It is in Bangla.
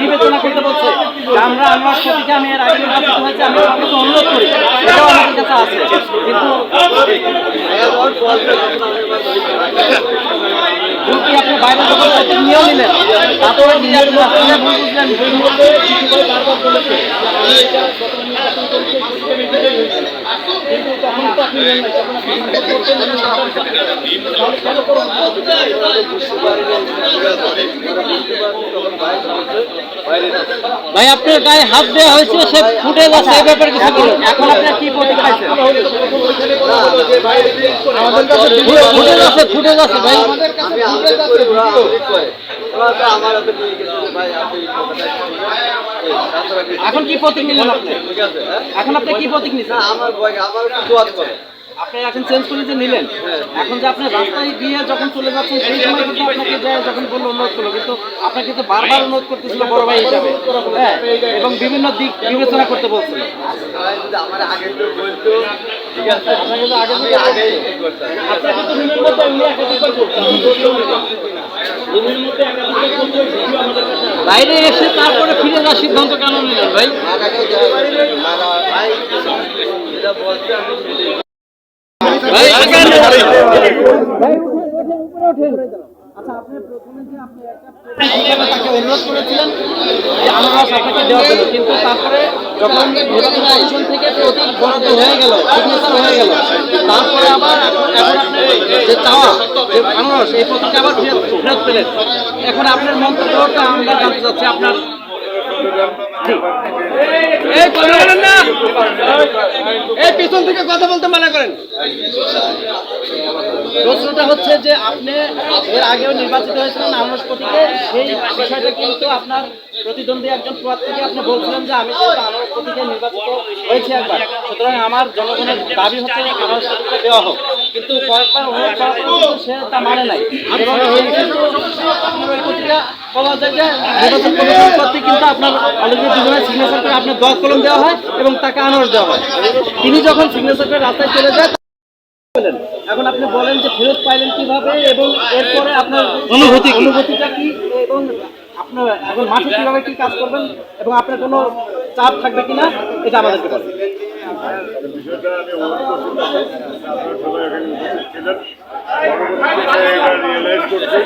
বিবেচনা করতে বলছে আমরা আমার সাথে আমি এর আগে হয়েছে, আমি আপনাকে অনুরোধ করি, এটাও আমাদের কাছে আছে। কিন্তু আপনি বাইরে যখন নিয়েও নিলেন মধ্যে ভাই আপনার গায়ে হাত দেওয়া হয়েছিল সে ফুটে যাচ্ছে এই ব্যাপারে কিছু বলুন। এখন আপনার কি ফুটে যাচ্ছে ফুটে যাচ্ছে ভাই গেছে এখন কি প্রতীক নিলেন আপনি? হ্যাঁ? এখন আপনি কি প্রতীক না নিছেন আমার আমার আপনি এখন চেঞ্জ করে যে নিলেন, এখন যে আপনি রাস্তায় গিয়ে যখন চলে যাচ্ছেন, সেই সময় কিন্তু আপনাকে যে যখন বলল অনুরোধ করল, কিন্তু আপনাকে কিন্তু বারবার অনুরোধ করতেছিল বড় ভাই হিসাবে। হ্যাঁ এবং বিভিন্ন দিক বিবেচনা করতে বলছিল। তো আছে। বাইরে এসে তারপরে ফিরে যাওয়ার সিদ্ধান্ত কেন নিলেন ভাই? অনুরোধ করেছিলেন যে আনারস আপনাকে দেওয়ার জন্য। কিন্তু তারপরে যখন নির্বাচন কমিশন থেকে প্রতীক বরাদ্দ হয়ে গেল সিগনেচার হয়ে গেল তারপরে আবার এখন যে চাওয়া যে আনারস এই প্রতীকটা আবার ফেরত পেলেন এখন আপনার মন্তব্যটা আমরা জানতে চাচ্ছি আপনার এই পিছন থেকে কথা বলতে মানা করেন। প্রশ্নটা হচ্ছে যে আপনি এর আগেও নির্বাচিত হয়েছিলেন আনারস প্রতীকে সেই বিষয়টা কিন্তু আপনার প্রতিদ্বন্দ্বী একজন প্রার্থীকে আপনি বলছিলেন যে আমি যেহেতু প্রতীকে নির্বাচিত হয়েছি একবার। সুতরাং আমার জনগণের দাবি হচ্ছে যে দেওয়া হোক। কিন্তু কয়েকবার অনুরোধ করার সে তা মানে নাই। এবং আপনার নির্বাচন কমিশন কিন্তু অলরেডি দুজনের সিগনেচার করে আপনার দশ কলম দেওয়া হয় এবং তাকে আনারস দেওয়া হয়। তিনি যখন সিগনেচার করে রাস্তায় চলে যায়। এখন আপনি বলেন যে ফেরত পাইলেন কীভাবে এবং এরপরে আপনার অনুভূতি অনুভূতিটা কি এবং আপনার এখন মাঠে কীভাবে কি কাজ করবেন এবং আপনার কোনো চাপ থাকবে কিনা এটা আমাদেরকে বলেন। বিষয়টা আমি অনুরোধ করছি করছি।